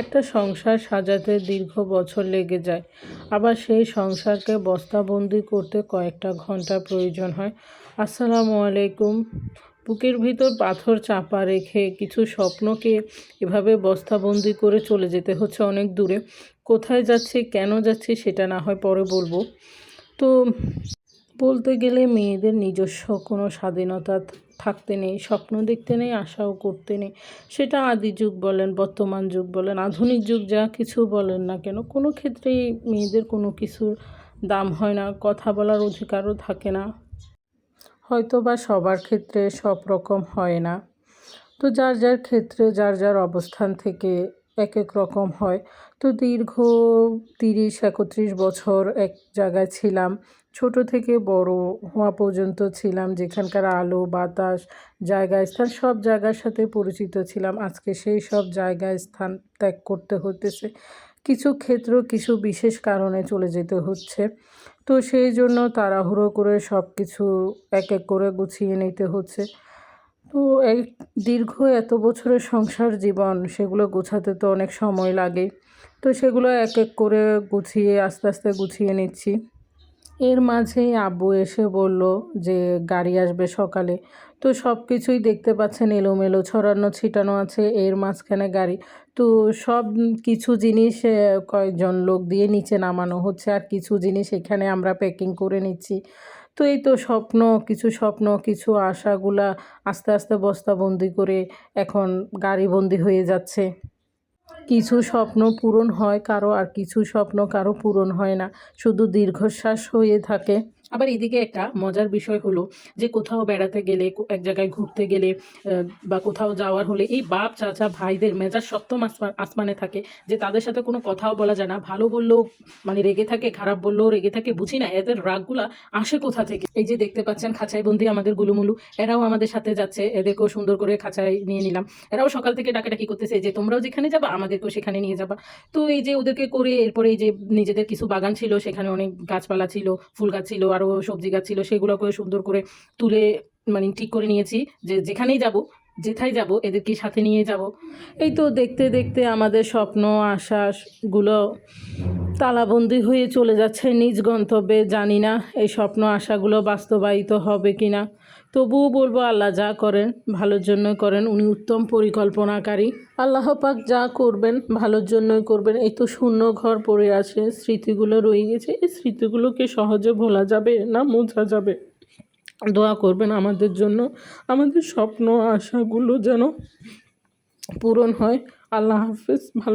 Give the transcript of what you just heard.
একটা সংসার সাজাতে দীর্ঘ বছর লেগে যায়। আবার সেই সংসারকে বস্তাবন্দি করতে কয়েকটা ঘণ্টা প্রয়োজন হয়। আসসালামু আলাইকুম। বুকের ভিতর পাথর চাপা রেখে কিছু স্বপ্নকে এভাবে বস্তাবন্দি করে চলে যেতে হচ্ছে অনেক দূরে। কোথায় যাচ্ছে, কেন যাচ্ছি সেটা না হয় পরে বলব। তো বলতে গেলে মেয়েদের নিজস্ব কোনো স্বাধীনতা থাকতে নেই, স্বপ্ন দেখতে নেই, আশাও করতে নেই। সেটা আদি যুগ বলেন, বর্তমান যুগ বলেন, আধুনিক যুগ যা কিছু বলেন না কেন, কোনো ক্ষেত্রেই মেয়েদের কোনো কিছুর দাম হয় না, কথা বলার অধিকারও থাকে না। হয়তো বা সবার ক্ষেত্রে সব রকম হয় না। তো যার যার ক্ষেত্রে, যার যার অবস্থান থেকে এক এক রকম হয়। তো দীর্ঘ তিরিশ, একত্রিশ বছর এক জায়গায় ছিলাম। ছোট থেকে বড় হওয়া পর্যন্ত ছিলাম। যেখানকার আলো, বাতাস জায়গা স্থান সব জায়গার সাথে পরিচিত ছিলাম। আজকে সেই সব জায়গায় স্থান ত্যাগ করতে হতেছে কিছু ক্ষেত্র কিছু বিশেষ কারণে চলে যেতে হচ্ছে। তো সেই জন্য তাড়াহুড়ো করে সব কিছু এক এক করে গুছিয়ে নিতে হচ্ছে। তো এই দীর্ঘ এত বছরের সংসার জীবন সেগুলো গোছাতে তো অনেক সময় লাগে। তো সেগুলো এক এক করে গুছিয়ে, আস্তে আস্তে গুছিয়ে নিচ্ছি। এর মাঝেই আব্বু এসে বলল যে, গাড়ি আসবে সকালে। তো সব কিছুই দেখতে পাচ্ছেন, এলোমেলো ছড়ানো, ছিটানো আছে, এর মাঝখানে গাড়ি। তো সব কিছু জিনিস কয়েকজন লোক দিয়ে নিচে নামানো হচ্ছে। আর কিছু জিনিস এখানে আমরা প্যাকিং করে নিচ্ছি। তো এই তো স্বপ্ন, কিছু স্বপ্ন, কিছু আশাগুলা আস্তে আস্তে বস্তাবন্দি করে এখন গাড়িবন্দি হয়ে যাচ্ছে। কিছু স্বপ্ন পূরণ হয় কারও আর কিছু স্বপ্ন কারও পূরণ হয় না। শুধু দীর্ঘশ্বাস হয়ে থাকে। আবার এদিকে একটা মজার বিষয় হলো যে কোথাও বেড়াতে গেলে এক জায়গায় ঘুরতে গেলে বা কোথাও যাওয়ার হলে এই বাপ, চাচা, ভাইদের মেজাজ সপ্তম আসমান থাকে যে তাদের সাথে কোনো কথাও বলা যায় না। ভালো বললেও মানে রেগে থাকে, খারাপ বললেও রেগে থাকে, বুঝি না, এদের রাগগুলা আসে কোথা থেকে? এই যে দেখতে পাচ্ছেন খাঁচায় বন্দি আমাদের গুলুমুলু, এরাও আমাদের সাথে যাচ্ছে, এদেরকেও সুন্দর করে খাঁচায় নিয়ে নিলাম। এরাও সকাল থেকে ডাকাডাকি করতেছে যে তোমরাও যেখানে যাবা, আমাদেরকেও সেখানে নিয়ে যাবা। তো এই যে ওদেরকে করে, এরপরে এই যে নিজেদের কিছু বাগান ছিল, সেখানে অনেক গাছপালা ছিল, ফুল গাছ ছিল আরও সবজি গাছ ছিল সেগুলোকে সুন্দর করে তুলে মানে ঠিক করে নিয়েছি যে যেখানেই যাব, যেথায় যাব, এদেরকে সাথে নিয়ে যাব। এই তো দেখতে দেখতে আমাদের স্বপ্ন আশাগুলো তালাবন্দি হয়ে চলে যাচ্ছে নিজ গন্তব্যে। জানি না এই স্বপ্ন আশাগুলো বাস্তবায়িত হবে কি না তবুও বলব, আল্লাহ যা করেন ভালোর জন্যই করেন। উনি উত্তম পরিকল্পনাকারী। আল্লাহ পাক যা করবেন ভালোর জন্যই করবেন। এই তো শূন্য ঘর পড়ে আছে। স্মৃতিগুলো রয়ে গেছে। এই স্মৃতিগুলোকে সহজে ভোলা যাবে না মোছা যাবে। দোয়া করবেন আমাদের জন্য। আমাদের স্বপ্ন আশাগুলো যেন পূরণ হয়। আল্লাহ হাফিজ। ভালো